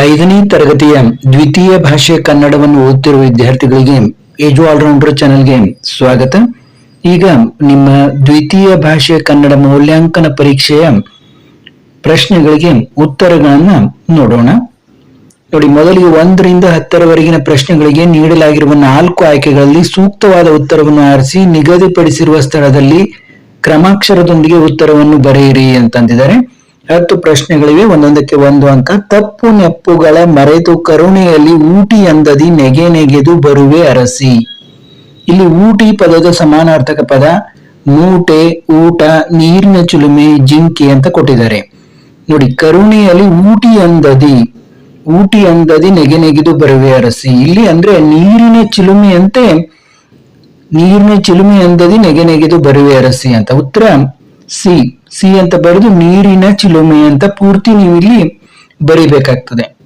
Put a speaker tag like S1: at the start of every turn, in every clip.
S1: ಐದನೇ ತರಗತಿಯ ದ್ವಿತೀಯ ಭಾಷೆ ಕನ್ನಡವನ್ನು ಓದುತ್ತಿರುವ ವಿದ್ಯಾರ್ಥಿಗಳಿಗೆ ಏಜು ಆಲ್ರೌಂಡರ್ ಚಾನೆಲ್ಗೆ ಸ್ವಾಗತ. ಈಗ ನಿಮ್ಮ ದ್ವಿತೀಯ ಭಾಷೆ ಕನ್ನಡ ಮೌಲ್ಯಾಂಕನ ಪರೀಕ್ಷೆಯ ಪ್ರಶ್ನೆಗಳಿಗೆ ಉತ್ತರಗಳನ್ನ ನೋಡೋಣ. ನೋಡಿ, ಮೊದಲಿಗೆ ಒಂದರಿಂದ ಹತ್ತರವರೆಗಿನ ಪ್ರಶ್ನೆಗಳಿಗೆ ನೀಡಲಾಗಿರುವ ನಾಲ್ಕು ಆಯ್ಕೆಗಳಲ್ಲಿ ಸೂಕ್ತವಾದ ಉತ್ತರವನ್ನು ಆರಿಸಿ ನಿಗದಿಪಡಿಸಿರುವ ಸ್ಥಳದಲ್ಲಿ ಕ್ರಮಾಕ್ಷರದೊಂದಿಗೆ ಉತ್ತರವನ್ನು ಬರೆಯಿರಿ ಅಂತಂದಿದ್ದಾರೆ. ಹತ್ತು ಪ್ರಶ್ನೆಗಳಿವೆ, ಒಂದೊಂದಕ್ಕೆ ಒಂದು ಅಂಕ. ತಪ್ಪು ನೆಪ್ಪುಗಳ ಮರೆತು ಕರುಣೆಯಲ್ಲಿ ಊಟಿ ಅಂದದಿ ನೆಗೆ ನೆಗೆದು ಬರುವೆ ಅರಸಿ. ಇಲ್ಲಿ ಊಟಿ ಪದದ ಸಮಾನಾರ್ಥಕ ಪದ ಮೂಟೆ, ಊಟ, ನೀರಿನ ಚಿಲುಮೆ, ಜಿಂಕೆ ಅಂತ ಕೊಟ್ಟಿದ್ದಾರೆ. ನೋಡಿ, ಕರುಣೆಯಲ್ಲಿ ಊಟಿ ಅಂದದಿ ಊಟಿ ಅಂದದಿ ನೆಗೆ ನೆಗೆದು ಬರುವೆ ಅರಸಿ. ಇಲ್ಲಿ ಅಂದ್ರೆ ನೀರಿನ ಚಿಲುಮೆಯಂತೆ ನೀರಿನ ಚಿಲುಮೆ ಅಂದದಿ ನೆಗೆ ನೆಗೆದು ಬರುವೆ ಅರಸಿ ಅಂತ. ಉತ್ತರ ಸಿ. ಸಿ ಅಂತ ಬರೆದು ನೀರಿನ ಚಿಲುಮೆ ಅಂತ ಪೂರ್ತಿ ನೀವು ಇಲ್ಲಿ ಬರೀಬೇಕಾಗ್ತದೆ.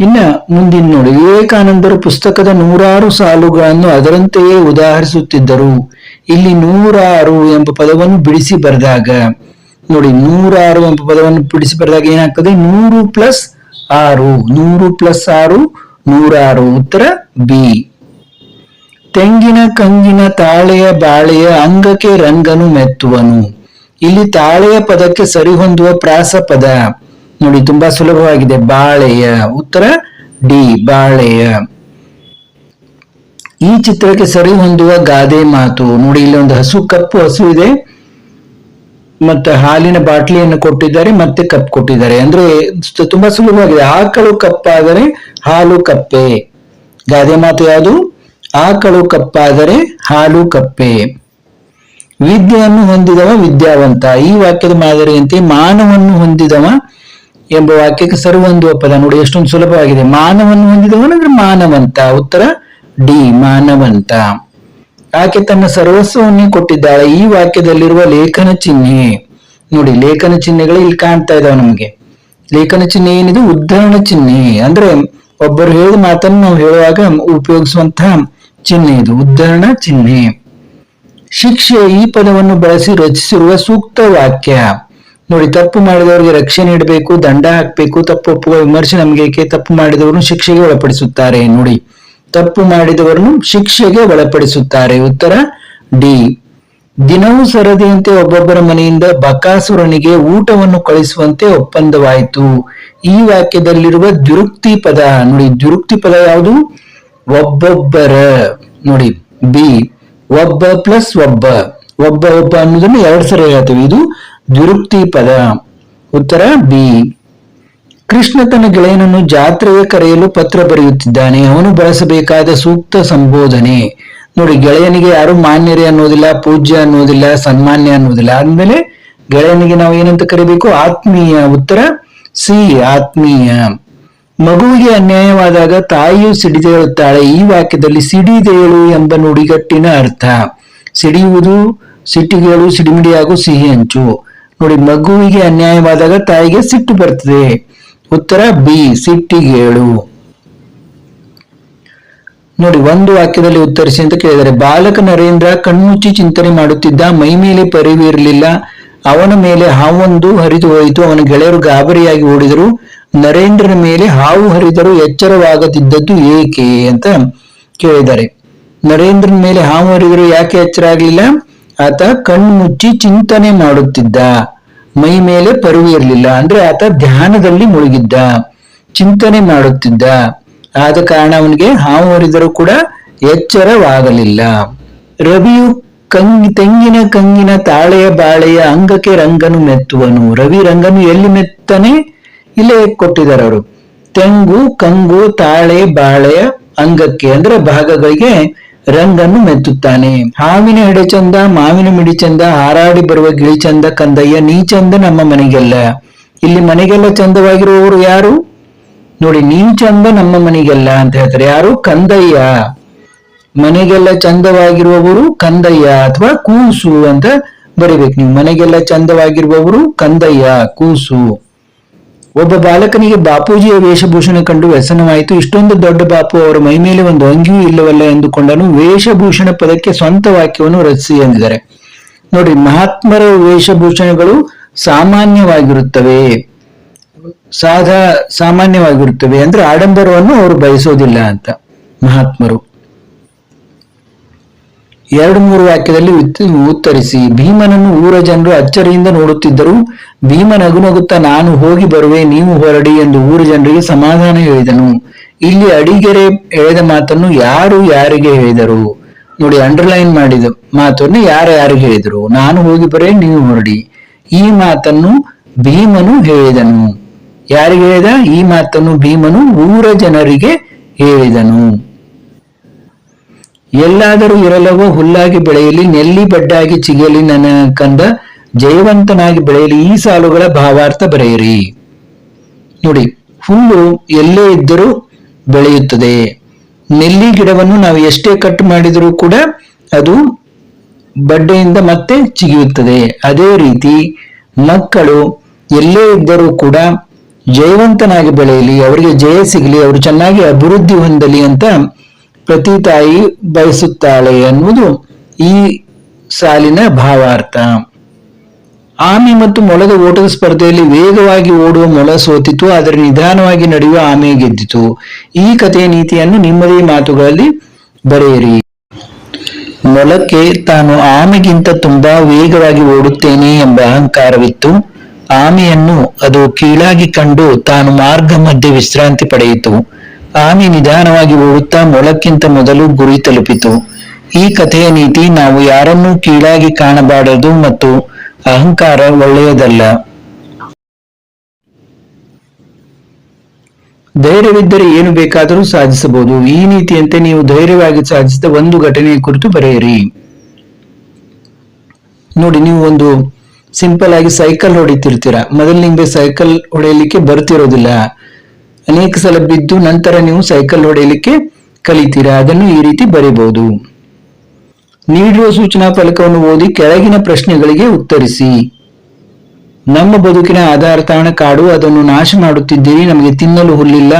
S1: ಇನ್ನ ಮುಂದಿನ ನೋಡಿ. ವಿವೇಕಾನಂದರು ಪುಸ್ತಕದ ನೂರಾರು ಸಾಲುಗಳನ್ನು ಅದರಂತೆಯೇ ಉದಾಹರಿಸುತ್ತಿದ್ದರು. ಇಲ್ಲಿ ನೂರಾರು ಎಂಬ ಪದವನ್ನು ಬಿಡಿಸಿ ಬರೆದಾಗ, ನೋಡಿ, ನೂರಾರು ಎಂಬ ಪದವನ್ನು ಬಿಡಿಸಿ ಬರೆದಾಗ ಏನಾಗ್ತದೆ? ನೂರು ಪ್ಲಸ್ ಆರು. ನೂರು ಪ್ಲಸ್ ಆರು, ನೂರಾರು. ಉತ್ತರ, ಬಿ. ತೆಂಗಿನ ಕಂಗಿನ ತಾಳೆಯ ಬಾಳೆಯ ಅಂಗಕ್ಕೆ ರಂಗನು ಮೆತ್ತುವನು. ಇಲ್ಲಿ ತಾಳೆಯ ಪದಕ್ಕೆ ಸರಿಹೊಂದುವ ಪ್ರಾಸ ಪದ. ನೋಡಿ, ತುಂಬಾ ಸುಲಭವಾಗಿದೆ. ಬಾಳೆಯ. ಉತ್ತರ ಡಿ, ಬಾಳೆಯ. ಈ ಚಿತ್ರಕ್ಕೆ ಸರಿ ಹೊಂದುವ ಗಾದೆ ಮಾತು. ನೋಡಿ, ಇಲ್ಲಿ ಒಂದು ಹಸು, ಕಪ್ಪು ಹಸು ಇದೆ. ಮತ್ತೆ ಹಾಲಿನ ಬಾಟ್ಲಿಯನ್ನು ಕೊಟ್ಟಿದ್ದಾರೆ, ಮತ್ತೆ ಕಪ್ ಕೊಟ್ಟಿದ್ದಾರೆ. ಅಂದ್ರೆ ತುಂಬಾ ಸುಲಭವಾಗಿದೆ. ಆಕಳು ಕಪ್ಪಾದರೆ ಹಾಲು ಕಪ್ಪೆ. ಗಾದೆ ಮಾತು ಯಾವುದು? ಆಕಳು ಕಪ್ಪಾದರೆ ಹಾಲು ಕಪ್ಪೆ. ವಿದ್ಯೆಯನ್ನು ಹೊಂದಿದವ ವಿದ್ಯಾವಂತ. ಈ ವಾಕ್ಯದ ಮಾದರಿಯಂತೆ ಮಾನವನ್ನು ಹೊಂದಿದವ ಎಂಬ ವಾಕ್ಯಕ್ಕೆ ಸರ್ ಹೊಂದುವ ಪದ. ನೋಡಿ, ಎಷ್ಟೊಂದು ಸುಲಭವಾಗಿದೆ. ಮಾನವನ್ನು ಹೊಂದಿದವನಂದ್ರೆ ಮಾನವಂತ. ಉತ್ತರ, ಡಿ, ಮಾನವಂತ. ಆಕೆ ತನ್ನ ಸರ್ವಸ್ವವನ್ನೇ ಕೊಟ್ಟಿದ್ದಾಳೆ. ಈ ವಾಕ್ಯದಲ್ಲಿರುವ ಲೇಖನ ಚಿಹ್ನೆ. ನೋಡಿ, ಲೇಖನ ಚಿಹ್ನೆಗಳು ಇಲ್ಲಿ ಕಾಣ್ತಾ ಇದಾವೆ ನಮಗೆ. ಲೇಖನ ಚಿಹ್ನೆ ಏನಿದು? ಉದ್ಧರಣ ಚಿಹ್ನೆ. ಅಂದ್ರೆ ಒಬ್ಬರು ಹೇಳಿದ ಮಾತನ್ನು ನಾವು ಹೇಳುವಾಗ ಉಪಯೋಗಿಸುವಂತಹ ಚಿಹ್ನೆ ಇದು. ಉದ್ಧರಣ ಚಿಹ್ನೆ. ಶಿಕ್ಷೆ ಈ ಪದವನ್ನು ಬಳಸಿ ರಚಿಸಿರುವ ಸೂಕ್ತ ವಾಕ್ಯ. ನೋಡಿ, ತಪ್ಪು ಮಾಡಿದವರಿಗೆ ರಕ್ಷೆ ನೀಡಬೇಕು, ದಂಡ ಹಾಕಬೇಕು, ತಪ್ಪು ಒಪ್ಪುವ ವಿಮರ್ಶೆ ನಮಗೆ ಏಕೆ ತಪ್ಪು ಮಾಡಿದವರನ್ನು ಶಿಕ್ಷೆಗೆ ಒಳಪಡಿಸುತ್ತಾರೆ? ನೋಡಿ, ತಪ್ಪು ಮಾಡಿದವರನ್ನು ಶಿಕ್ಷೆಗೆ ಒಳಪಡಿಸುತ್ತಾರೆ. ಉತ್ತರ ಡಿ. ದಿನವೂ ಸರದಿಯಂತೆ ಒಬ್ಬೊಬ್ಬರ ಮನೆಯಿಂದ ಬಕಾಸುರನಿಗೆ ಊಟವನ್ನು ಕಳಿಸುವಂತೆ ಒಪ್ಪಂದವಾಯಿತು. ಈ ವಾಕ್ಯದಲ್ಲಿರುವ ದುರುಕ್ತಿ ಪದ, ನೋಡಿ ದುರುಕ್ತಿ ಪದ ಯಾವುದು? ಒಬ್ಬೊಬ್ಬರ. ನೋಡಿ, ಬಿ. ಒಬ್ಬ ಪ್ಲಸ್ ಒಬ್ಬ. ಒಬ್ಬ ಒಬ್ಬ ಅನ್ನೋದನ್ನು ಎರಡು ಸರಿ ಹೇಳ್ತೇವೆ. ಇದು ದ್ವಿರುಕ್ತಿ ಪದ. ಉತ್ತರ ಬಿ. ಕೃಷ್ಣ ತನ್ನ ಗೆಳೆಯನನ್ನು ಜಾತ್ರೆಗೆ ಕರೆಯಲು ಪತ್ರ ಬರೆಯುತ್ತಿದ್ದಾನೆ. ಅವನು ಬಳಸಬೇಕಾದ ಸೂಕ್ತ ಸಂಬೋಧನೆ. ನೋಡಿ, ಗೆಳೆಯನಿಗೆ ಯಾರು ಮಾನ್ಯರೇ ಅನ್ನೋದಿಲ್ಲ, ಪೂಜ್ಯ ಅನ್ನೋದಿಲ್ಲ, ಸನ್ಮಾನ್ಯ ಅನ್ನೋದಿಲ್ಲ. ಆದ್ಮೇಲೆ ಗೆಳೆಯನಿಗೆ ನಾವು ಏನಂತ ಕರಿಬೇಕು? ಆತ್ಮೀಯ. ಉತ್ತರ, ಸಿ, ಆತ್ಮೀಯ. ಮಗುವಿಗೆ ಅನ್ಯಾಯವಾದಾಗ ತಾಯಿಯು ಸಿಡಿದೇಳುತ್ತಾಳೆ ಈ ವಾಕ್ಯದಲ್ಲಿ ಸಿಡಿದೇಳು ಎಂಬ ನುಡಿಗಟ್ಟಿನ ಅರ್ಥ. ಸಿಡಿಯುವುದು ಸಿಟ್ಟಿಗೇಳು ಸಿಡಿಮಿಡಿಯಾಗು ಸಿಹಿ ಹಂಚು ನೋಡಿ, ಮಗುವಿಗೆ ಅನ್ಯಾಯವಾದಾಗ ತಾಯಿಗೆ ಸಿಟ್ಟು ಬರ್ತದೆ. ಉತ್ತರ ಬಿ ಸಿಟ್ಟಿಗೇಳು ನೋಡಿ, ಒಂದು ವಾಕ್ಯದಲ್ಲಿ ಉತ್ತರಿಸಿ ಅಂತ ಕೇಳಿದರೆ, ಬಾಲಕ ನರೇಂದ್ರ ಕಣ್ಮುಚ್ಚಿ ಚಿಂತನೆ ಮಾಡುತ್ತಿದ್ದ, ಮೈ ಮೇಲೆ ಪರಿವಿರಲಿಲ್ಲ ಅವನ ಮೇಲೆ ಹಾವೊಂದು ಹರಿದು ಹೋಯಿತು. ಅವನ ಗೆಳೆಯರು ಗಾಬರಿಯಾಗಿ ಓಡಿದರು. ನರೇಂದ್ರನ ಮೇಲೆ ಹಾವು ಹರಿದರೂ ಎಚ್ಚರವಾಗದಿದ್ದದ್ದು ಏಕೆ ಅಂತ ಕೇಳಿದ್ದಾರೆ. ನರೇಂದ್ರನ ಮೇಲೆ ಹಾವು ಹರಿದರೂ ಯಾಕೆ ಎಚ್ಚರ ಆಗಲಿಲ್ಲ? ಆತ ಕಣ್ಣು ಮುಚ್ಚಿ ಚಿಂತನೆ ಮಾಡುತ್ತಿದ್ದ. ಮೈ ಮೇಲೆ ಪರುವು ಇರಲಿಲ್ಲ. ಅಂದ್ರೆ ಆತ ಧ್ಯಾನದಲ್ಲಿ ಮುಳುಗಿದ್ದ. ಚಿಂತನೆ ಮಾಡುತ್ತಿದ್ದ. ಆದ ಕಾರಣ ಅವನಿಗೆ ಹಾವು ಹರಿದರೂ ಕೂಡ ಎಚ್ಚರವಾಗಲಿಲ್ಲ. ರವಿಯು ಕಂಗಿ ತೆಂಗಿನ ಕಂಗಿನ ತಾಳೆಯ ಬಾಳೆಯ ಅಂಗಕ್ಕೆ ರಂಗನು ಮೆತ್ತುವನು. ರವಿ ರಂಗನು ಎಲ್ಲಿ ಮೆತ್ತನೆ? ಇಲ್ಲೇ ಕೊಟ್ಟಿದ್ದಾರೆ ಅವರು. ತೆಂಗು, ಕಂಗು, ತಾಳೆ ಬಾಳೆಯ ಅಂಗಕ್ಕೆ ಅಂದ್ರೆ ಭಾಗಗಳಿಗೆ ರಂಗನ್ನು ಮೆತ್ತುತ್ತಾನೆ. ಹಾವಿನ ಹಿಡೆ ಚಂದ, ಮಾವಿನ ಮಿಡಿ ಚಂದ, ಹಾರಾಡಿ ಬರುವ ಗಿಳಿ ಚಂದ, ಕಂದಯ್ಯ ನೀ ಚಂದ ನಮ್ಮ ಮನೆಗೆಲ್ಲ. ಇಲ್ಲಿ ಮನೆಗೆಲ್ಲ ಚಂದವಾಗಿರುವವರು ಯಾರು? ನೋಡಿ ನೀ ಚಂದ ನಮ್ಮ ಮನೆಗೆಲ್ಲ ಅಂತ ಹೇಳ್ತಾರೆ. ಯಾರು? ಕಂದಯ್ಯ. ಮನೆಗೆಲ್ಲ ಚಂದವಾಗಿರುವವರು ಕಂದಯ್ಯ ಅಥವಾ ಕೂಸು ಅಂತ ಬರಿಬೇಕು. ನೀವು ಮನೆಗೆಲ್ಲ ಚಂದವಾಗಿರುವವರು ಕಂದಯ್ಯ, ಕೂಸು. ಒಬ್ಬ ಬಾಲಕನಿಗೆ ಬಾಪೂಜಿಯ ವೇಷಭೂಷಣ ಕಂಡು ವ್ಯಸನವಾಯಿತು. ಇಷ್ಟೊಂದು ದೊಡ್ಡ ಬಾಪು ಅವರ ಮೈ ಮೇಲೆ ಒಂದು ಅಂಗಿಯೂ ಇಲ್ಲವಲ್ಲ ಎಂದುಕೊಂಡನು. ವೇಷಭೂಷಣ ಪದಕ್ಕೆ ಸ್ವಂತ ವಾಕ್ಯವನ್ನು ರಚಿಸಿ ಎಂದಿದ್ದಾರೆ. ನೋಡಿ ಮಹಾತ್ಮರ ವೇಷಭೂಷಣಗಳು ಸಾಮಾನ್ಯವಾಗಿರುತ್ತವೆ. ಸಾಧಾ ಸಾಮಾನ್ಯವಾಗಿರುತ್ತವೆ. ಅಂದ್ರೆ ಆಡಂಬರವನ್ನು ಅವರು ಬಯಸೋದಿಲ್ಲ ಅಂತ ಮಹಾತ್ಮರು. ಎರಡು ಮೂರು ವಾಕ್ಯದಲ್ಲಿ ಉತ್- ಉತ್ತರಿಸಿ, ಭೀಮನನ್ನು ಊರ ಜನರು ಅಚ್ಚರಿಯಿಂದ ನೋಡುತ್ತಿದ್ದರು. ಭೀಮ ನಗು ನಗುತ್ತಾ ನಾನು ಹೋಗಿ ಬರುವೆ, ನೀವು ಹೊರಡಿ ಎಂದು ಊರ ಜನರಿಗೆ ಸಮಾಧಾನ ಹೇಳಿದನು. ಇಲ್ಲಿ ಅಡಿಗೆರೆ ಹೇಳಿದ ಮಾತನ್ನು ಯಾರು ಯಾರಿಗೆ ಹೇಳಿದರು? ನೋಡಿ ಅಂಡರ್ಲೈನ್ ಮಾಡಿದ ಮಾತನ್ನು ಯಾರು ಯಾರಿಗೆ ಹೇಳಿದರು? ನಾನು ಹೋಗಿ ಬರೆ ನೀವು ಹೊರಡಿ. ಈ ಮಾತನ್ನು ಭೀಮನು ಹೇಳಿದನು. ಯಾರಿಗೆ ಹೇಳಿದ? ಈ ಮಾತನ್ನು ಭೀಮನು ಊರ ಜನರಿಗೆ ಹೇಳಿದನು. ಎಲ್ಲಾದರೂ ಇರಲವೋ ಹುಲ್ಲಾಗಿ ಬೆಳೆಯಲಿ, ನೆಲ್ಲಿ ಬಡ್ಡಾಗಿ ಚಿಗಿಯಲಿ ನನ್ನ ಕಂದ, ಜಯವಂತನಾಗಿ ಬೆಳೆಯಲಿ, ಈ ಸಾಲುಗಳ ಭಾವಾರ್ಥ ಬರೆಯಿರಿ. ನೋಡಿ, ಹುಲ್ಲು ಎಲ್ಲೇ ಇದ್ದರೂ ಬೆಳೆಯುತ್ತದೆ. ನೆಲ್ಲಿ ಗಿಡವನ್ನು ನಾವು ಎಷ್ಟೇ ಕಟ್ ಮಾಡಿದರೂ ಕೂಡ ಅದು ಬಡ್ಡೆಯಿಂದ ಮತ್ತೆ ಚಿಗಿಯುತ್ತದೆ. ಅದೇ ರೀತಿ ಮಕ್ಕಳು ಎಲ್ಲೇ ಇದ್ದರೂ ಕೂಡ ಜಯವಂತನಾಗಿ ಬೆಳೆಯಲಿ, ಅವರಿಗೆ ಜಯ ಸಿಗಲಿ, ಅವರು ಚೆನ್ನಾಗಿ ಅಭಿವೃದ್ಧಿ ಹೊಂದಲಿ ಅಂತ ಪ್ರತಿ ತಾಯಿ ಬಯಸುತ್ತಾಳೆ ಎನ್ನುವುದು ಈ ಸಾಲಿನ ಭಾವಾರ್ಥ. ಆಮೆ ಮತ್ತು ಮೊಲದ ಓಟದ ಸ್ಪರ್ಧೆಯಲ್ಲಿ ವೇಗವಾಗಿ ಓಡುವ ಮೊಲ ಸೋತಿತು, ಆದರೆ ನಿಧಾನವಾಗಿ ನಡೆಯುವ ಆಮೆ ಗೆದ್ದಿತು. ಈ ಕಥೆಯ ನೀತಿಯನ್ನು ನಿಮ್ಮದೇ ಮಾತುಗಳಲ್ಲಿ ಬರೆಯಿರಿ. ಮೊಲಕ್ಕೆ ತಾನು ಆಮೆಗಿಂತ ತುಂಬಾ ವೇಗವಾಗಿ ಓಡುತ್ತೇನೆ ಎಂಬ ಅಹಂಕಾರವಿತ್ತು. ಆಮೆಯನ್ನು ಅದು ಕೀಳಾಗಿ ಕಂಡು ತಾನು ಮಾರ್ಗ ಮಧ್ಯೆ ವಿಶ್ರಾಂತಿ ಪಡೆಯಿತು. ಆಮೆ ನಿಧಾನವಾಗಿ ಓಡುತ್ತಾ ಮೊಳಕ್ಕಿಂತ ಮೊದಲು ಗುರಿ ತಲುಪಿತು. ಈ ಕಥೆಯ ನೀತಿ ನಾವು ಯಾರನ್ನೂ ಕೀಳಾಗಿ ಕಾಣಬಾರದು ಮತ್ತು ಅಹಂಕಾರ ಒಳ್ಳೆಯದಲ್ಲ. ಧೈರ್ಯವಿದ್ದರೆ ಏನು ಬೇಕಾದರೂ ಸಾಧಿಸಬಹುದು. ಈ ನೀತಿಯಂತೆ ನೀವು ಧೈರ್ಯವಾಗಿ ಸಾಧಿಸಿದ ಒಂದು ಘಟನೆಯ ಕುರಿತು ಬರೆಯಿರಿ. ನೋಡಿ, ನೀವು ಒಂದು ಸಿಂಪಲ್ ಆಗಿ ಸೈಕಲ್ ಹೊಡಿತಿರ್ತೀರಾ. ಮೊದಲು ನಿಮ್ಗೆ ಸೈಕಲ್ ಹೊಡೆಯಲಿಕ್ಕೆ ಬರ್ತಿರೋದಿಲ್ಲ. ಅನೇಕ ಸಲ ಬಿದ್ದು ನಂತರ ನೀವು ಸೈಕಲ್ ಹೊಡೆಯಲಿಕ್ಕೆ ಕಲಿತೀರಾ? ಅದನ್ನು ಈ ರೀತಿ ಬರೆಯಬಹುದು ನೀಡಿರುವ ಸೂಚನಾ ಫಲಕವನ್ನು ಓದಿ ಕೆಳಗಿನ ಪ್ರಶ್ನೆಗಳಿಗೆ ಉತ್ತರಿಸಿ. ನಮ್ಮ ಬದುಕಿನ ಆಧಾರ ತಾಣ ಕಾಡು, ಅದನ್ನು ನಾಶ ಮಾಡುತ್ತಿದ್ದೀರಿ. ನಮಗೆ ತಿನ್ನಲು ಹುಲ್ಲಿಲ್ಲ,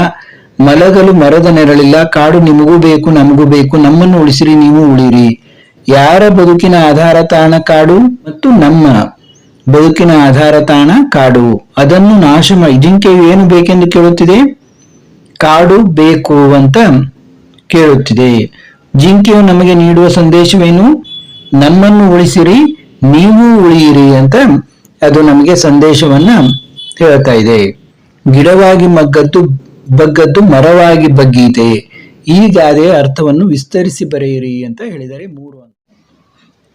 S1: ಮಲಗಲು ಮರದ ನೆರಳಿಲ್ಲ, ಕಾಡು ನಿಮಗೂ ಬೇಕು, ನಮಗೂ ಬೇಕು, ನಮ್ಮನ್ನು ಉಳಿಸಿರಿ, ನೀವು ಉಳಿರಿ. ಯಾರ ಬದುಕಿನ ಆಧಾರ ತಾಣ ಕಾಡು ಮತ್ತು ನಮ್ಮ? ಬದುಕಿನ ಆಧಾರ ತಾಣ ಕಾಡು. ಅದನ್ನು ನಾಶ ಮಾಡಿ ಜಿಂಕೆಯು ಏನು ಬೇಕೆಂದು ಕೇಳುತ್ತಿದೆ? ಕಾಡು ಬೇಕು ಅಂತ ಕೇಳುತ್ತಿದೆ. ಜಿಂಕೆಯು ನಮಗೆ ನೀಡುವ ಸಂದೇಶವೇನು? ನಮ್ಮನ್ನು ಉಳಿಸಿರಿ, ನೀವು ಉಳಿಯಿರಿ ಅಂತ ಅದು ನಮಗೆ ಸಂದೇಶವನ್ನ ಹೇಳ್ತಾ ಇದೆ. ಗಿಡವಾಗಿ ಮಗ್ಗದ್ದು ಬಗ್ಗದ್ದು ಮರವಾಗಿ ಬಗ್ಗೀತೆ. ಈ ಗಾದೆಯ ಅರ್ಥವನ್ನು ವಿಸ್ತರಿಸಿ ಬರೆಯಿರಿ ಅಂತ ಹೇಳಿದರೆ ಮೂರು.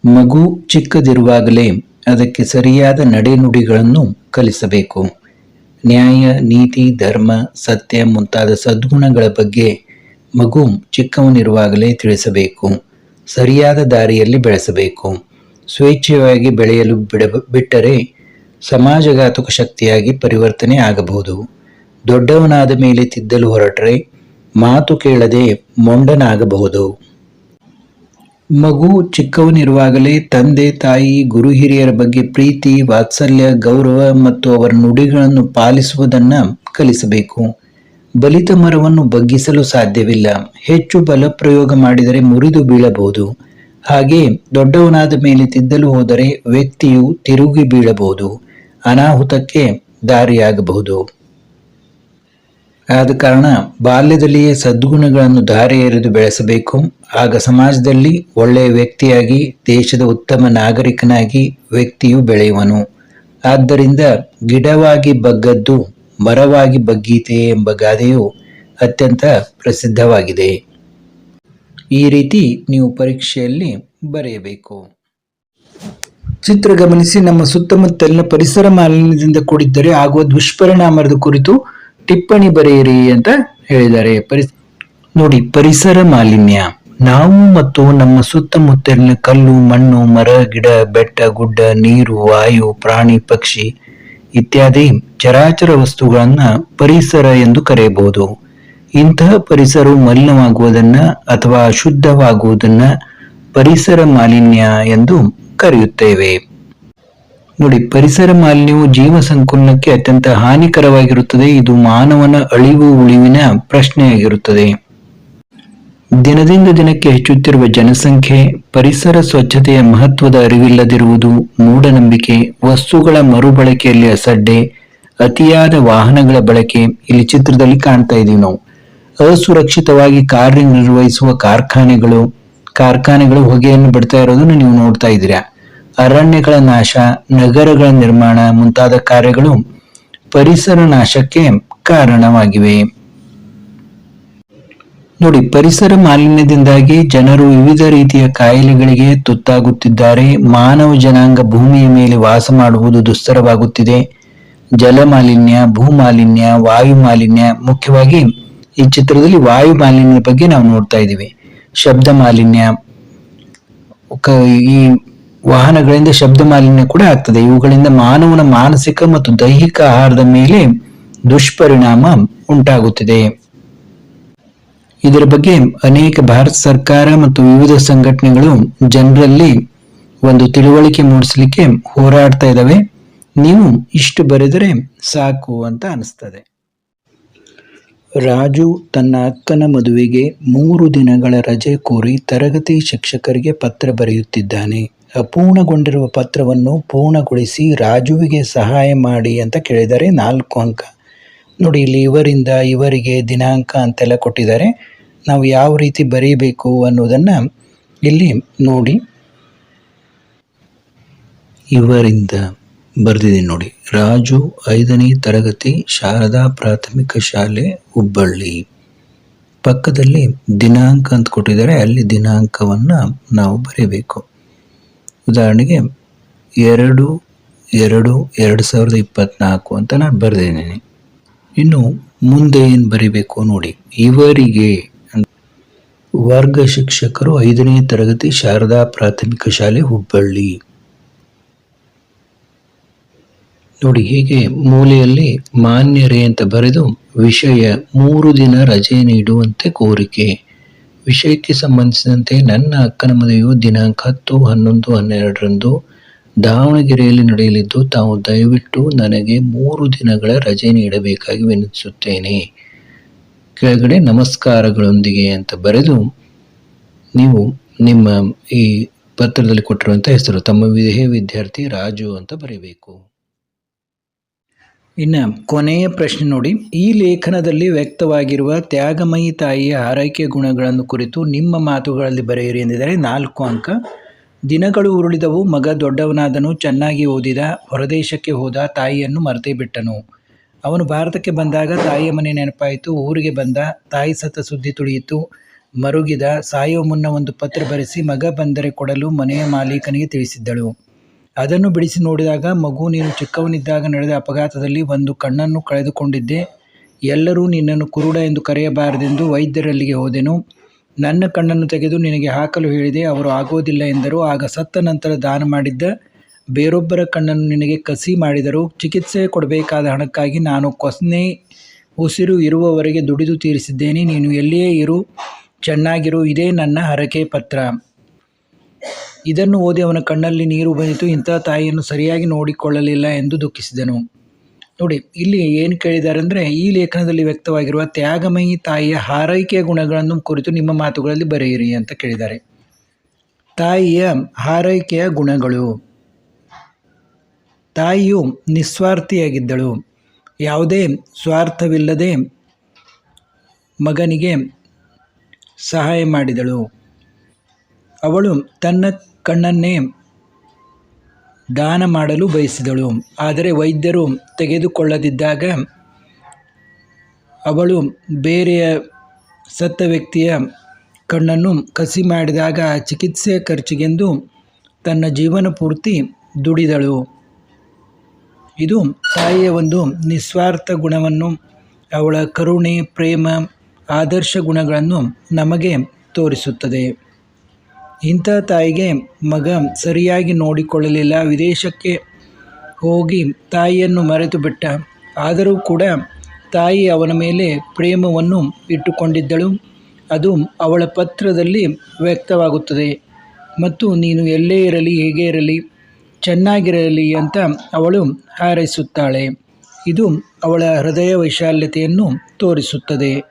S1: ಮಗು ಚಿಕ್ಕದಿರುವಾಗಲೇ ಅದಕ್ಕೆ ಸರಿಯಾದ ನಡೆನುಡಿಗಳನ್ನು ಕಲಿಸಬೇಕು. ನ್ಯಾಯ, ನೀತಿ, ಧರ್ಮ, ಸತ್ಯ ಮುಂತಾದ ಸದ್ಗುಣಗಳ ಬಗ್ಗೆ ಮಗು ಚಿಕ್ಕವನಿರುವಾಗಲೇ ತಿಳಿಸಬೇಕು. ಸರಿಯಾದ ದಾರಿಯಲ್ಲಿ ಬೆಳೆಸಬೇಕು. ಸ್ವೇಚ್ಛೆಯಾಗಿ ಬೆಳೆಯಲು ಬಿಡ, ಬಿಟ್ಟರೆ ಸಮಾಜಘಾತಕ ಶಕ್ತಿಯಾಗಿ ಪರಿವರ್ತನೆ ಆಗಬಹುದು. ದೊಡ್ಡವನಾದ ಮೇಲೆ ತಿದ್ದಲು ಹೊರಟರೆ ಮಾತು ಕೇಳದೆ ಮೊಂಡನಾಗಬಹುದು. ಮಗು ಚಿಕ್ಕವನಿರುವಾಗಲೇ ತಂದೆ, ತಾಯಿ, ಗುರು ಹಿರಿಯರ ಬಗ್ಗೆ ಪ್ರೀತಿ, ವಾತ್ಸಲ್ಯ, ಗೌರವ ಮತ್ತು ಅವರ ನುಡಿಗಳನ್ನು ಪಾಲಿಸುವುದನ್ನ ಕಲಿಸಬೇಕು. ಬಲಿತ ಮರವನ್ನು ಬಗ್ಗಿಸಲು ಸಾಧ್ಯವಿಲ್ಲ. ಹೆಚ್ಚು ಬಲ ಪ್ರಯೋಗ ಮಾಡಿದರೆ ಮುರಿದು ಬೀಳಬಹುದು. ಹಾಗೆ ದೊಡ್ಡವನಾದ ಮೇಲೆ ತಿದ್ದಲು ಹೋದರೆ ವ್ಯಕ್ತಿಯು ತಿರುಗಿ ಬೀಳಬಹುದು. ಅನಾಹುತಕ್ಕೆ ದಾರಿಯಾಗಬಹುದು. ಆದ ಕಾರಣ ಬಾಲ್ಯದಲ್ಲಿಯೇ ಸದ್ಗುಣಗಳನ್ನು ಧಾರೆ ಎರೆದು ಬೆಳೆಸಬೇಕು. ಆಗ ಸಮಾಜದಲ್ಲಿ ಒಳ್ಳೆಯ ವ್ಯಕ್ತಿಯಾಗಿ, ದೇಶದ ಉತ್ತಮ ನಾಗರಿಕನಾಗಿ ವ್ಯಕ್ತಿಯು ಬೆಳೆಯುವನು. ಆದ್ದರಿಂದ ಗಿಡವಾಗಿ ಬಗ್ಗದ್ದು ಮರವಾಗಿ ಬಗ್ಗೀತೆ ಎಂಬ ಗಾದೆಯು ಅತ್ಯಂತ ಪ್ರಸಿದ್ಧವಾಗಿದೆ. ಈ ರೀತಿ ನೀವು ಪರೀಕ್ಷೆಯಲ್ಲಿ ಬರೆಯಬೇಕು. ಚಿತ್ರ ಗಮನಿಸಿ, ನಮ್ಮ ಸುತ್ತಮುತ್ತಲಿನ ಪರಿಸರ ಮಾಲಿನ್ಯದಿಂದ ಕೂಡಿದ್ದರೆ ಆಗುವ ದುಷ್ಪರಿಣಾಮದ ಕುರಿತು ಟಿಪ್ಪಣಿ ಬರೆಯಿರಿ ಅಂತ ಹೇಳಿದ್ದಾರೆ. ಪರಿ, ನೋಡಿ, ಪರಿಸರ ಮಾಲಿನ್ಯ. ನಾವು ಮತ್ತು ನಮ್ಮ ಸುತ್ತಮುತ್ತಲಿನ ಕಲ್ಲು, ಮಣ್ಣು, ಮರ, ಗಿಡ, ಬೆಟ್ಟ, ಗುಡ್ಡ, ನೀರು, ವಾಯು, ಪ್ರಾಣಿ, ಪಕ್ಷಿ ಇತ್ಯಾದಿ ಚರಾಚರ ವಸ್ತುಗಳನ್ನ ಪರಿಸರ ಎಂದು ಕರೆಯಬಹುದು. ಇಂತಹ ಪರಿಸರವು ಮಲಿನವಾಗುವುದನ್ನ ಅಥವಾ ಅಶುದ್ಧವಾಗುವುದನ್ನ ಪರಿಸರ ಮಾಲಿನ್ಯ ಎಂದು ಕರೆಯುತ್ತೇವೆ. ನೋಡಿ, ಪರಿಸರ ಮಾಲಿನ್ಯವು ಜೀವ ಸಂಕುಲನಕ್ಕೆ ಅತ್ಯಂತ ಹಾನಿಕರವಾಗಿರುತ್ತದೆ. ಇದು ಮಾನವನ ಅಳಿವು ಉಳಿವಿನ ಪ್ರಶ್ನೆಯಾಗಿರುತ್ತದೆ. ದಿನದಿಂದ ದಿನಕ್ಕೆ ಹೆಚ್ಚುತ್ತಿರುವ ಜನಸಂಖ್ಯೆ, ಪರಿಸರ ಸ್ವಚ್ಛತೆಯ ಮಹತ್ವದ ಅರಿವಿಲ್ಲದಿರುವುದು, ಮೂಢನಂಬಿಕೆ, ವಸ್ತುಗಳ ಮರುಬಳಕೆಯಲ್ಲಿ ಅಸಡ್ಡೆ, ಅತಿಯಾದ ವಾಹನಗಳ ಬಳಕೆ ಇಲ್ಲಿ ಚಿತ್ರದಲ್ಲಿ ಕಾಣ್ತಾ ಇದೀವಿ ನಾವು. ಅಸುರಕ್ಷಿತವಾಗಿ ಕಾರ್ಯನಿರ್ವಹಿಸುವ ಕಾರ್ಖಾನೆಗಳು ಕಾರ್ಖಾನೆಗಳು ಹೊಗೆಯನ್ನು ಬಿಡ್ತಾ ಇರೋದನ್ನು ನೀವು ನೋಡ್ತಾ ಇದ್ದೀರಾ. ಅರಣ್ಯಗಳ ನಾಶ, ನಗರಗಳ ನಿರ್ಮಾಣ ಮುಂತಾದ ಕಾರ್ಯಗಳು ಪರಿಸರ ನಾಶಕ್ಕೆ ಕಾರಣವಾಗಿವೆ. ನೋಡಿ, ಪರಿಸರ ಮಾಲಿನ್ಯದಿಂದಾಗಿ ಜನರು ವಿವಿಧ ರೀತಿಯ ಕಾಯಿಲೆಗಳಿಗೆ ತುತ್ತಾಗುತ್ತಿದ್ದಾರೆ. ಮಾನವ ಜನಾಂಗ ಭೂಮಿಯ ಮೇಲೆ ವಾಸ ಮಾಡುವುದು ದುಸ್ತರವಾಗುತ್ತಿದೆ. ಜಲ ಮಾಲಿನ್ಯ, ಭೂ ಮಾಲಿನ್ಯ, ವಾಯು ಮಾಲಿನ್ಯ, ಮುಖ್ಯವಾಗಿ ಈ ಚಿತ್ರದಲ್ಲಿ ವಾಯು ಮಾಲಿನ್ಯದ ಬಗ್ಗೆ ನಾವು ನೋಡ್ತಾ ಇದ್ದೀವಿ. ಶಬ್ದ ಮಾಲಿನ್ಯ ಈ ವಾಹನಗಳಿಂದ ಶಬ್ದ ಮಾಲಿನ್ಯ ಕೂಡ ಆಗ್ತದೆ. ಇವುಗಳಿಂದ ಮಾನವನ ಮಾನಸಿಕ ಮತ್ತು ದೈಹಿಕ ಆಹಾರದ ಮೇಲೆ ದುಷ್ಪರಿಣಾಮ ಉಂಟಾಗುತ್ತಿದೆ. ಇದರ ಬಗ್ಗೆ ಅನೇಕ ಭಾರತ ಸರ್ಕಾರ ಮತ್ತು ವಿವಿಧ ಸಂಘಟನೆಗಳು ಜನರಲ್ಲಿ ಒಂದು ತಿಳುವಳಿಕೆ ಮೂಡಿಸಲಿಕ್ಕೆ ಹೋರಾಡ್ತಾ ಇದ್ದಾವೆ. ನೀವು ಇಷ್ಟು ಬರೆದರೆ ಸಾಕು ಅಂತ ಅನಿಸ್ತದೆ. ರಾಜು ತನ್ನ ಅಕ್ಕನ ಮದುವೆಗೆ ಮೂರು ದಿನಗಳ ರಜೆ ಕೋರಿ ತರಗತಿ ಶಿಕ್ಷಕರಿಗೆ ಪತ್ರ ಬರೆಯುತ್ತಿದ್ದಾನೆ. ಅಪೂರ್ಣಗೊಂಡಿರುವ ಪತ್ರವನ್ನು ಪೂರ್ಣಗೊಳಿಸಿ ರಾಜುವಿಗೆ ಸಹಾಯ ಮಾಡಿ ಅಂತ ಕೇಳಿದರೆ ನಾಲ್ಕು ಅಂಕ. ನೋಡಿ, ಇಲ್ಲಿ ಇವರಿಂದ ಇವರಿಗೆ ದಿನಾಂಕ ಅಂತೆಲ್ಲ ಕೊಟ್ಟಿದ್ದಾರೆ. ನಾವು ಯಾವ ರೀತಿ ಬರೀಬೇಕು ಅನ್ನೋದನ್ನು ಇಲ್ಲಿ ನೋಡಿ. ಇವರಿಂದ ಬರೆದಿದ್ದೀನಿ ನೋಡಿ. ರಾಜು ಐದನೇ ತರಗತಿ, ಶಾರದಾ ಪ್ರಾಥಮಿಕ ಶಾಲೆ, ಹುಬ್ಬಳ್ಳಿ. ಪಕ್ಕದಲ್ಲಿ ದಿನಾಂಕ ಅಂತ ಕೊಟ್ಟಿದ್ದಾರೆ. ಅಲ್ಲಿ ದಿನಾಂಕವನ್ನು ನಾವು ಬರೀಬೇಕು. ಉದಾಹರಣೆಗೆ ಎರಡು ಎರಡು ಎರಡು ಸಾವಿರದ ಇಪ್ಪತ್ತ್ನಾಲ್ಕು ಅಂತ ನಾನು ಬರೆದಿದ್ದೀನಿ. ಇನ್ನು ಮುಂದೆ ಏನು ಬರೀಬೇಕು ನೋಡಿ. ಇವರಿಗೆ ವರ್ಗ ಶಿಕ್ಷಕರು ಐದನೇ ತರಗತಿ ಶಾರದಾ ಪ್ರಾಥಮಿಕ ಶಾಲೆ ಹುಬ್ಬಳ್ಳಿ. ನೋಡಿ ಹೀಗೆ ಮೂಲೆಯಲ್ಲಿ ಮಾನ್ಯರೇ ಅಂತ ಬರೆದು ವಿಷಯ ಮೂರು ದಿನ ರಜೆ ನೀಡುವಂತೆ ಕೋರಿಕೆ. ವಿಷಯಕ್ಕೆ ಸಂಬಂಧಿಸಿದಂತೆ ನನ್ನ ಅಕ್ಕನ ಮದುವೆಯು ದಿನಾಂಕ ಹತ್ತು, ಹನ್ನೊಂದು, ಹನ್ನೆರಡರಂದು ದಾವಣಗೆರೆಯಲ್ಲಿ ನಡೆಯಲಿದ್ದು, ತಾವು ದಯವಿಟ್ಟು ನನಗೆ ಮೂರು ದಿನಗಳ ರಜೆ ನೀಡಬೇಕಾಗಿ ವಿನಂತಿಸುತ್ತೇನೆ. ಕೆಳಗಡೆ ನಮಸ್ಕಾರಗಳೊಂದಿಗೆ ಅಂತ ಬರೆದು ನೀವು ನಿಮ್ಮ ಈ ಪತ್ರದಲ್ಲಿ ಕೊಟ್ಟಿರುವಂಥ ಹೆಸರು, ತಮ್ಮ ವಿಧೇಯ ವಿದ್ಯಾರ್ಥಿ ರಾಜು ಅಂತ ಬರೀಬೇಕು. ಇನ್ನು ಕೊನೆಯ ಪ್ರಶ್ನೆ ನೋಡಿ. ಈ ಲೇಖನದಲ್ಲಿ ವ್ಯಕ್ತವಾಗಿರುವ ತ್ಯಾಗಮಯಿ ತಾಯಿಯ ಆರೈಕೆ ಗುಣಗಳನ್ನು ಕುರಿತು ನಿಮ್ಮ ಮಾತುಗಳಲ್ಲಿ ಬರೆಯಿರಿ ಎಂದಿದ್ದಾರೆ. ನಾಲ್ಕು ಅಂಕ. ದಿನಗಳು ಉರುಳಿದವು, ಮಗ ದೊಡ್ಡವನಾದನು, ಚೆನ್ನಾಗಿ ಓದಿದ, ಹೊರದೇಶಕ್ಕೆ ಹೋದ ತಾಯಿಯನ್ನು ಮರೆತೇ ಬಿಟ್ಟನು. ಅವನು ಭಾರತಕ್ಕೆ ಬಂದಾಗ ತಾಯಿಯ ಮನೆ ನೆನಪಾಯಿತು, ಊರಿಗೆ ಬಂದ, ತಾಯಿ ಸತ ಸುದ್ದಿ ತುಳಿಯಿತು, ಮರುಗಿದ, ಸಾಯುವ ಮುನ್ನ ಒಂದು ಪತ್ರ ಬರೆಸಿ ಮಗ ಬಂದರೆ ಕೊಡಲು ಮನೆಯ ಮಾಲೀಕನಿಗೆ ತಿಳಿಸಿದ್ದಳು. ಅದನ್ನು ಬಿಡಿಸಿ ನೋಡಿದಾಗ ಮಗು, ನೀನು ಚಿಕ್ಕವನಿದ್ದಾಗ ನಡೆದ ಅಪಘಾತದಲ್ಲಿ ಒಂದು ಕಣ್ಣನ್ನು ಕಳೆದುಕೊಂಡಿದ್ದೆ. ಎಲ್ಲರೂ ನಿನ್ನನ್ನು ಕುರುಡ ಎಂದು ಕರೆಯಬಾರದೆಂದು ವೈದ್ಯರಲ್ಲಿಗೆ ಹೋದೆನು. ನನ್ನ ಕಣ್ಣನ್ನು ತೆಗೆದು ನಿನಗೆ ಹಾಕಲು ಹೇಳಿದೆ. ಅವರು ಆಗೋದಿಲ್ಲ ಎಂದರು. ಆಗ ಸತ್ತ ನಂತರ ದಾನ ಮಾಡಿದ್ದ ಬೇರೊಬ್ಬರ ಕಣ್ಣನ್ನು ನಿನಗೆ ಕಸಿ ಮಾಡಿದರು. ಚಿಕಿತ್ಸೆ ಕೊಡಬೇಕಾದ ಹಣಕ್ಕಾಗಿ ನಾನು ಕೊಸ್ನೆ ಉಸಿರು ಇರುವವರೆಗೆ ದುಡಿದು ತೀರಿಸಿದ್ದೇನೆ. ನೀನು ಎಲ್ಲಿಯೇ ಇರು, ಚೆನ್ನಾಗಿರು. ಇದೇ ನನ್ನ ಹರಕೆ ಪತ್ರ. ಇದನ್ನು ಓದಿ ಅವನ ಕಣ್ಣಲ್ಲಿ ನೀರು ಬಂದಿತು. ಇಂಥ ತಾಯಿಯನ್ನು ಸರಿಯಾಗಿ ನೋಡಿಕೊಳ್ಳಲಿಲ್ಲ ಎಂದು ದುಃಖಿಸಿದನು. ನೋಡಿ, ಇಲ್ಲಿ ಏನು ಕೇಳಿದ್ದಾರೆ ಅಂದರೆ, ಈ ಲೇಖನದಲ್ಲಿ ವ್ಯಕ್ತವಾಗಿರುವ ತ್ಯಾಗಮಯಿ ತಾಯಿಯ ಹಾರೈಕೆಯ ಗುಣಗಳನ್ನು ಕುರಿತು ನಿಮ್ಮ ಮಾತುಗಳಲ್ಲಿ ಬರೆಯಿರಿ ಅಂತ ಕೇಳಿದ್ದಾರೆ. ತಾಯಿಯ ಹಾರೈಕೆಯ ಗುಣಗಳು. ತಾಯಿಯು ನಿಸ್ವಾರ್ಥಿಯಾಗಿದ್ದಳು. ಯಾವುದೇ ಸ್ವಾರ್ಥವಿಲ್ಲದೆ ಮಗನಿಗೆ ಸಹಾಯ ಮಾಡಿದಳು. ಅವಳು ತನ್ನ ಕಣ್ಣನ್ನೇ ದಾನ ಮಾಡಲು ಬಯಸಿದಳು. ಆದರೆ ವೈದ್ಯರು ತೆಗೆದುಕೊಳ್ಳದಿದ್ದಾಗ ಅವಳು ಬೇರೆಯ ಸತ್ತ ವ್ಯಕ್ತಿಯ ಕಣ್ಣನ್ನು ಕಸಿ ಮಾಡಿದಾಗ ಚಿಕಿತ್ಸೆ ಖರ್ಚಿಗೆಂದು ತನ್ನ ಜೀವನ ಪೂರ್ತಿ ದುಡಿದಳು. ಇದು ತಾಯಿಯ ಒಂದು ನಿಸ್ವಾರ್ಥ ಗುಣವನ್ನು, ಅವಳ ಕರುಣೆ, ಪ್ರೇಮ, ಆದರ್ಶ ಗುಣಗಳನ್ನು ನಮಗೆ ತೋರಿಸುತ್ತದೆ. ಇಂಥ ತಾಯಿಗೆ ಮಗ ಸರಿಯಾಗಿ ನೋಡಿಕೊಳ್ಳಲಿಲ್ಲ. ವಿದೇಶಕ್ಕೆ ಹೋಗಿ ತಾಯಿಯನ್ನು ಮರೆತು ಬಿಟ್ಟ. ಆದರೂ ಕೂಡ ತಾಯಿ ಅವನ ಮೇಲೆ ಪ್ರೇಮವನ್ನು ಇಟ್ಟುಕೊಂಡಿದ್ದಳು. ಅದು ಅವಳ ಪತ್ರದಲ್ಲಿ ವ್ಯಕ್ತವಾಗುತ್ತದೆ. ಮತ್ತು ನೀನು ಎಲ್ಲೇ ಇರಲಿ, ಹೇಗೆ ಇರಲಿ, ಚೆನ್ನಾಗಿರಲಿ ಅಂತ ಅವಳು ಹಾರೈಸುತ್ತಾಳೆ. ಇದು ಅವಳ ಹೃದಯ ವೈಶಾಲ್ಯತೆಯನ್ನು ತೋರಿಸುತ್ತದೆ.